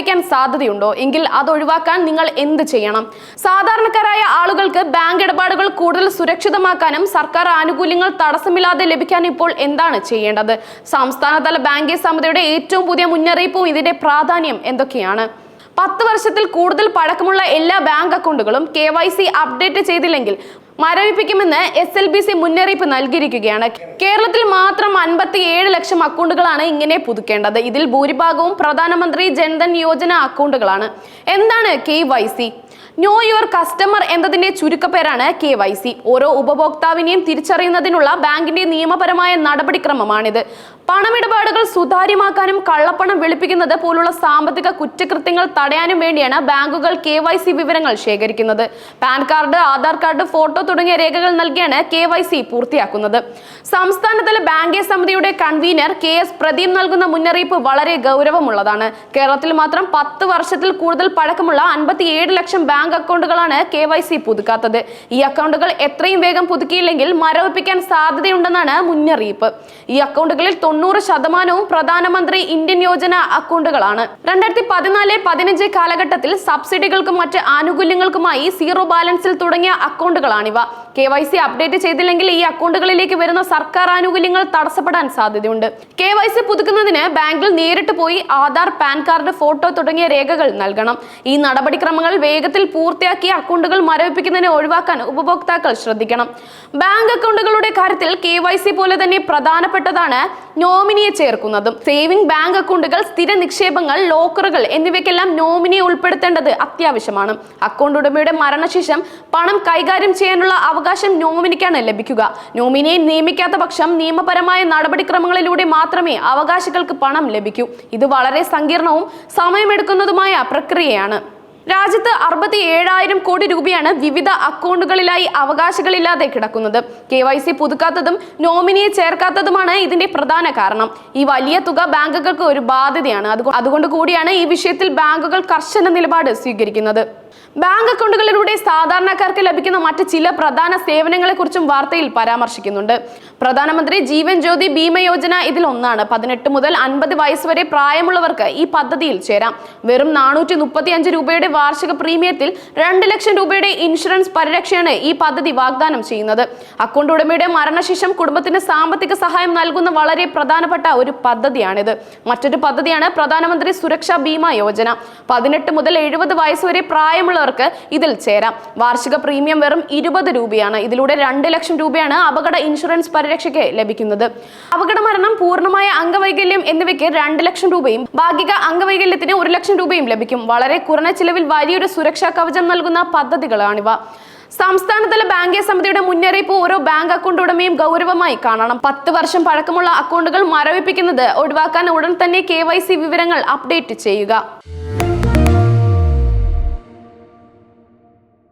മരവിപ്പിക്കാൻ സാധ്യതയുണ്ടോ? എങ്കിൽ അത് ഒഴിവാക്കാൻ നിങ്ങൾ എന്ത് ചെയ്യണം? സാധാരണക്കാരായ ആളുകൾക്ക് ബാങ്ക് ഇടപാടുകൾ കൂടുതൽ സുരക്ഷിതമാക്കാനും സർക്കാർ ആനുകൂല്യങ്ങൾ തടസ്സമില്ലാതെ ലഭിക്കാൻ ഇപ്പോൾ എന്താണ് ചെയ്യേണ്ടത്? സംസ്ഥാനതല ബാങ്കിംഗ് സമിതിയുടെ ഏറ്റവും പുതിയ മുന്നറിയിപ്പും ഇതിന്റെ പ്രാധാന്യം എന്തൊക്കെയാണ്? പത്ത് വർഷത്തിൽ കൂടുതൽ പഴക്കമുള്ള എല്ലാ ബാങ്ക് അക്കൗണ്ടുകളും കെ അപ്ഡേറ്റ് ചെയ്തില്ലെങ്കിൽ മരവിപ്പിക്കുമെന്ന് എസ് എൽ ബി സി മുന്നറിയിപ്പ് നൽകിയിരിക്കുകയാണ്. കേരളത്തിൽ മാത്രം അൻപത്തി ഏഴ് ലക്ഷം അക്കൗണ്ടുകളാണ് ഇങ്ങനെ പുതുക്കേണ്ടത്. ഇതിൽ ഭൂരിഭാഗവും പ്രധാനമന്ത്രി ജൻധൻ യോജന അക്കൗണ്ടുകളാണ്. എന്താണ് K Y C? Know your customer എന്നതിന്റെ ചുരുക്കപ്പേരാണ് കെ വൈ സി. ഓരോ ഉപഭോക്താവിനെയും തിരിച്ചറിയുന്നതിനുള്ള ബാങ്കിന്റെ നിയമപരമായ നടപടിക്രമമാണിത്. പണമിടപാടുകൾ സുതാര്യമാക്കാനും കള്ളപ്പണം വെളുപ്പിക്കുന്നത് പോലുള്ള സാമ്പത്തിക കുറ്റകൃത്യങ്ങൾ തടയാനും വേണ്ടിയാണ് ബാങ്കുകൾ കെ വൈ സി വിവരങ്ങൾ ശേഖരിക്കുന്നത്. PAN card Aadhaar card photo തുടങ്ങിയ രേഖകൾ നൽകിയാണ് കെ വൈ സി പൂർത്തിയാക്കുന്നത്. സംസ്ഥാനതല ബാങ്കിംഗ് സമിതിയുടെ കൺവീനർ കെ എസ് പ്രദീപ് നൽകുന്ന മുന്നറിയിപ്പ് വളരെ ഗൗരവമുള്ളതാണ്. കേരളത്തിൽ മാത്രം പത്ത് വർഷത്തിൽ കൂടുതൽ പഴക്കമുള്ള അൻപത്തിയേഴ് ലക്ഷം ബാങ്ക് അക്കൗണ്ടുകളാണ് കെ വൈ സി പുതുക്കാത്തത്. ഈ അക്കൗണ്ടുകൾ എത്രയും വേഗം പുതുക്കിയില്ലെങ്കിൽ മരവിപ്പിക്കാൻ സാധ്യതയുണ്ടെന്നാണ് മുന്നറിയിപ്പ്. ഈ അക്കൗണ്ടുകളിൽ തൊണ്ണൂറ് ശതമാനവും പ്രധാനമന്ത്രി ഇന്ത്യൻ യോജന അക്കൗണ്ടുകളാണ്. രണ്ടായിരത്തി പതിനാല് പതിനഞ്ച് കാലഘട്ടത്തിൽ സബ്സിഡികൾക്കും മറ്റ് ആനുകൂല്യങ്ങൾക്കുമായി സീറോ ബാലൻസിൽ തുടങ്ങിയ അക്കൗണ്ടുകളാണിവ. കെ വൈ സി അപ്ഡേറ്റ് ചെയ്തില്ലെങ്കിൽ ഈ അക്കൗണ്ടുകളിലേക്ക് വരുന്ന സർക്കാർ ആനുകൂല്യങ്ങൾ തടസ്സപ്പെടാൻ സാധ്യതയുണ്ട്. കെ വൈ സി പുതുക്കുന്നതിന് ബാങ്കിൽ നേരിട്ട് പോയി ആധാർ പാൻ കാർഡ് ഫോട്ടോ തുടങ്ങിയ രേഖകൾ നൽകണം. ഈ നടപടിക്രമങ്ങൾ വേഗത്തിൽ പൂർത്തിയാക്കി അക്കൗണ്ടുകൾ മരവിപ്പിക്കുന്നതിനെ ഒഴിവാക്കാൻ ഉപഭോക്താക്കൾ ശ്രദ്ധിക്കണം. ബാങ്ക് അക്കൗണ്ടുകളുടെ കാര്യത്തിൽ കെ പോലെ തന്നെ പ്രധാനപ്പെട്ടതാണ് നോമിനിയെ ചേർക്കുന്നതും സേവിംഗ് ബാങ്ക് അക്കൗണ്ടുകൾ സ്ഥിര നിക്ഷേപങ്ങൾ ലോക്കറുകൾ എന്നിവയ്ക്കെല്ലാം നോമിനിയെ ഉൾപ്പെടുത്തേണ്ടത് അത്യാവശ്യമാണ്. അക്കൗണ്ട് ഉടമയുടെ മരണശേഷം പണം കൈകാര്യം ചെയ്യാനുള്ള അവകാശം നോമിനിക്കാണ് ലഭിക്കുക. നോമിനിയെ നിയമിക്കാത്ത പക്ഷം നിയമപരമായ നടപടിക്രമങ്ങളിലൂടെ മാത്രമേ അവകാശികൾക്ക് പണം ലഭിക്കൂ. ഇത് വളരെ സങ്കീർണവും സമയമെടുക്കുന്നതുമായ പ്രക്രിയയാണ്. രാജ്യത്ത് അറുപത്തി ഏഴായിരം കോടി രൂപയാണ് വിവിധ അക്കൗണ്ടുകളിലായി അവകാശികളില്ലാതെ കിടക്കുന്നത്. കെ വൈ സി പുതുക്കാത്തതും നോമിനിയെ ചേർക്കാത്തതുമാണ് ഇതിന്റെ പ്രധാന കാരണം. ഈ വലിയ തുക ബാങ്കുകൾക്ക് ഒരു ബാധ്യതയാണ്. അതുകൊണ്ട് കൂടിയാണ് ഈ വിഷയത്തിൽ ബാങ്കുകൾ കർശന നിലപാട് സ്വീകരിക്കുന്നത്. ബാങ്ക് അക്കൗണ്ടുകളിലൂടെ സാധാരണക്കാർക്ക് ലഭിക്കുന്ന മറ്റ് ചില പ്രധാന സേവനങ്ങളെ കുറിച്ചും വാർത്തയിൽ പരാമർശിക്കുന്നുണ്ട്. പ്രധാനമന്ത്രി ജീവൻ ജ്യോതി ഭീമ യോജന ഇതിൽ ഒന്നാണ് പതിനെട്ട് മുതൽ അൻപത് വയസ്സ് വരെ പ്രായമുള്ളവർക്ക് ഈ പദ്ധതിയിൽ ചേരാം. വെറും നാനൂറ്റി മുപ്പത്തി അഞ്ച് രൂപയുടെ വാർഷിക പ്രീമിയത്തിൽ രണ്ട് ലക്ഷം രൂപയുടെ ഇൻഷുറൻസ് പരിരക്ഷയാണ് ഈ പദ്ധതി വാഗ്ദാനം ചെയ്യുന്നത്. അക്കൗണ്ട് ഉടമയുടെ മരണശേഷം കുടുംബത്തിന് സാമ്പത്തിക സഹായം നൽകുന്ന വളരെ പ്രധാനപ്പെട്ട ഒരു പദ്ധതിയാണിത്. മറ്റൊരു പദ്ധതിയാണ് പ്രധാനമന്ത്രി സുരക്ഷാ ബീമ യോജന. പതിനെട്ട് മുതൽ എഴുപത് വയസ്സ് വരെ പ്രായമുള്ളവർക്ക് ഇതിൽ ചേരാം. വാർഷിക പ്രീമിയം വെറും ഇരുപത് രൂപയാണ്. ഇതിലൂടെ രണ്ട് ലക്ഷം രൂപയാണ് അപകട ഇൻഷുറൻസ് പരിരക്ഷയ്ക്ക് ലഭിക്കുന്നത്. അപകട മരണം പൂർണമായ അംഗവൈകല്യം എന്നിവയ്ക്ക് രണ്ട് ലക്ഷം രൂപയും ഭാഗിക അംഗവൈകല്യത്തിന് ഒരു ലക്ഷം രൂപയും ലഭിക്കും. വളരെ കുറഞ്ഞ ചിലവിൽ വലിയൊരു സുരക്ഷാ കവചം നൽകുന്ന പദ്ധതികളാണിവ. സംസ്ഥാനതല ബാങ്കിംഗ് സമിതിയുടെ മുന്നറിയിപ്പ് ഓരോ ബാങ്ക് അക്കൗണ്ട് ഉടമയും ഗൗരവമായി കാണണം. പത്ത് വർഷം പഴക്കമുള്ള അക്കൗണ്ടുകൾ മരവിപ്പിക്കുന്നത് ഒഴിവാക്കാൻ ഉടൻ തന്നെ കെ വിവരങ്ങൾ അപ്ഡേറ്റ് ചെയ്യുക.